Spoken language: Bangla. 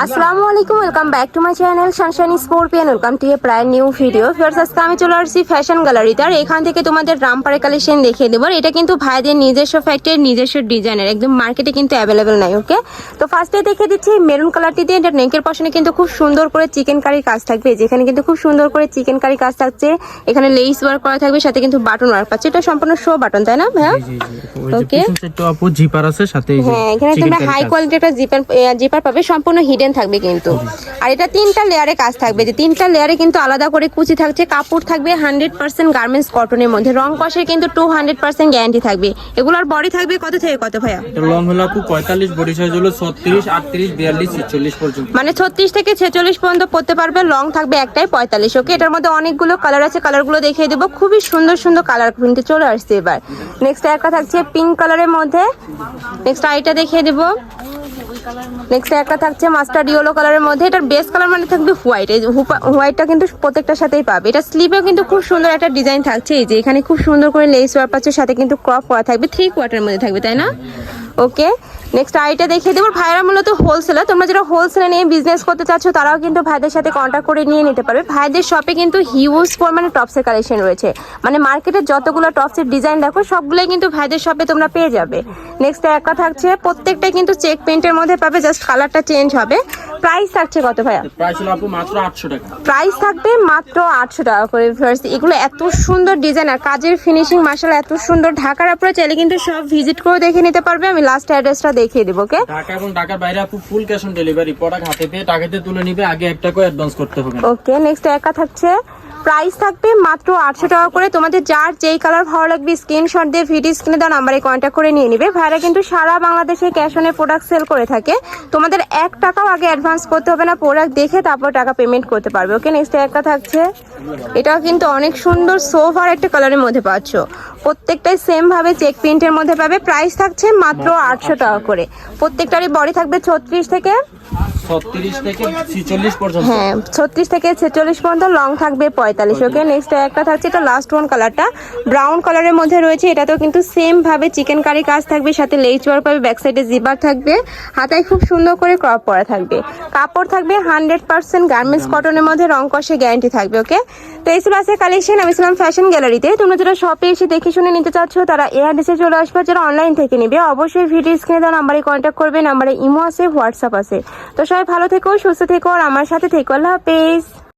আসসালামু আলাইকুম welcome back to my channel sunshine scorpion welcome to এ প্রায় নিউ ভিডিও ফিয়ার্স আজকে আমি চলে আসছি ফ্যাশন গ্যালারিতে আর এখান থেকে তোমাদের রামপারে কালেকশন দেখিয়ে দেবো। এটা কিন্তু ভাইদের নিজস্ব ফ্যাক্টরির নিজস্ব ডিজাইনের একদম মার্কেটে কিন্তু অ্যাভেলেবেল নাই ওকে তো ফার্স্টে দেখে দিচ্ছি মেরুন কালারটি দিয়ে এটা নেকের পশনে কিন্তু খুব সুন্দর করে চিকেন কারির কাজ থাকবে। যেখানে কিন্তু খুব সুন্দর করে চিকেন কারি কাজ থাকছে এখানে লেস ওয়ার্ক করা থাকবে সাথে কিন্তু বাটন ওয়ার্ক পাচ্ছে। এটা সম্পূর্ণ শো বাটন তাই না ভাইয়া? আপু জিপার আছে সাথে হ্যাঁ এখানে তোমরা হাই কোয়ালিটি একটা জিপার জিপার পাবে সম্পূর্ণ হিডেন থাকবে কিন্তু। আর এটা তিনটা লেয়ারে কাজ থাকবে যে তিনটা লেয়ারে কিন্তু আলাদা করে কুচি থাকছে কাপড় থাকবে হান্ড্রেড পার্সেন্ট গার্মেন্টস কটনের মধ্যে। রং কষের কিন্তু টু হান্ড্রেড পার্সেন্ট গ্যারান্টি থাকবে। এগুলোর বডি থাকবে কত থেকে কত ভাইয়া? লং হলো আপু পঁয়তাল্লিশ বডি সাইজ হলো ছত্রিশ আটত্রিশ বিয়াল্লিশ ছেচল্লিশ পর্যন্ত। মানে ছত্রিশ থেকে ছেচল্লিশ পর্যন্ত পড়তে পারবে লং থাকবে একটাই পঁয়তাল্লিশ ওকে এটার মধ্যে অনেকগুলো কালার আছে কালারগুলো দেখিয়ে দেবো। খুবই সুন্দর সুন্দর কালার কিন্তু চলে আসছে এবার। নেক্সট একটা থাকছে পিঙ্ক কালারের মধ্যে। নেক্সট আইটা দেখিয়ে দেবো। নেক্সট একটা থাকছে মাস্টার ইয়েলো কালারের মধ্যে। এটার বেস কালার মানে থাকবে হোয়াইট এই হোয়াইটটা কিন্তু প্রত্যেকটার সাথেই পাবে। এটা স্লিপেও কিন্তু খুব সুন্দর একটা ডিজাইন থাকছে। এই যে এখানে খুব সুন্দর করে লেস ওয়ার পাচ্ছে, সাথে কিন্তু ক্রপ করা থাকবে থ্রি কোয়ার্টারের মধ্যে থাকবে, তাই না? ওকে নেক্সট আইটা দেখিয়ে দেবো। ভাইরা মূলত হোলসেলার তোমরা যারা হোলসেলে নিয়ে বিজনেস করতে চাচ্ছ, তারাও কিন্তু ভাইদের সাথে কন্ট্যাক্ট করে নিয়ে নিতে পারবে। ভাইদের শপে কিন্তু হিউজ পরিমাণে টপসের কালেকশন রয়েছে। মানে মার্কেটের যতগুলো টপসের ডিজাইন দেখো, সবগুলোই কিন্তু ভাইদের শপে তোমরা পেয়ে যাবে। নেক্সট একটা থাকছে প্রত্যেকটাই কিন্তু চেক পেন্টের মধ্যে পাবে জাস্ট কালারটা চেঞ্জ হবে। প্রাইস থাকছে কত ভাইয়া? প্রাইস হলো আপু মাত্র আটশো টাকা। প্রাইস থাকবে মাত্র আটশো টাকা করে ভিউয়ার্স এগুলো এত সুন্দর ডিজাইন আর কাজের ফিনিশিং মাশাআল্লাহ এত সুন্দর। ঢাকার আপনারা চাইলে কিন্তু সব ভিজিট করে দেখে নিতে পারবে। আমি লাস্ট অ্যাড্রেসটা দেখিয়ে দেব ওকে ঢাকা এবং ঢাকার বাইরে আপু full cash on delivery product হাতে পেয়ে টাকাতে তুলে নিবে আগে একটা করে অ্যাডভান্স করতে হবে। ওকে নেক্সট একা থাকছে। প্রাইস থাকবে মাত্র আটশো টাকা করে। তোমাদের যার যেই কালার ভালো লাগবে স্ক্রিনশট দিয়ে ভিডিও স্ক্রিনে দেওয়া নাম্বারে কন্ট্যাক্ট করে নিয়ে নিবে। ভাইরা কিন্তু সারা বাংলাদেশে ক্যাশ অনে প্রোডাক্ট সেল করে থাকে। তোমাদের এক টাকাও আগে অ্যাডভান্স করতে হবে না প্রোডাক্ট দেখে তারপর টাকা পেমেন্ট করতে পারবে। ওকে নেক্সট একটা থাকছে। এটাও কিন্তু অনেক সুন্দর সোফার একটা কালারের মধ্যে পাচ্ছ। প্রত্যেকটাই সেম ভাবে চেক প্রিন্টের মধ্যে পাবে। প্রাইস থাকছে মাত্র আটশো টাকা করে। প্রত্যেকটারই বডি থাকবে ছত্রিশ থেকে হ্যাঁ ছত্রিশ থেকে ছেচল্লিশ পর্যন্ত লং থাকবে পঁয়তাল্লিশ ওকে নেক্সট একটা থাকছে এটা লাস্ট ওয়ান কালারটা ব্রাউন কালারের মধ্যে রয়েছে এটাতেও কিন্তু সেম ভাবে চিকেন কারি কাজ থাকবে সাথে লেজ ওয়ার পাবে ব্যাক সাইডে জিবার থাকবে হাতায় খুব সুন্দর করে ক্রপ করা থাকবে। কাপড় থাকবে হান্ড্রেড পার্সেন্ট গার্মেন্টস কটনের মধ্যে রং কষে গ্যারান্টি থাকবে ওকে তো এই সব আছে কালেকশন আমি ছিলাম ফ্যাশন গ্যালারিতে তোমরা যারা শপে এসে দেখে শুনে নিতে চাচ্ছ, তারা এ অ্যাড্রেসে চলে আসবে। যারা অনলাইন থেকে নেবে, অবশ্যই ভিডিও স্ক্রিনে দেওয়া নাম্বারে কন্ট্যাক্ট করবে। নাম্বারে ইমো আছে হোয়াটসঅ্যাপ আছে। তো সবাই ভালো থেকো, সুস্থ থেকো, আর আমার সাথে থেকো। আল্লাহ হাফেজ।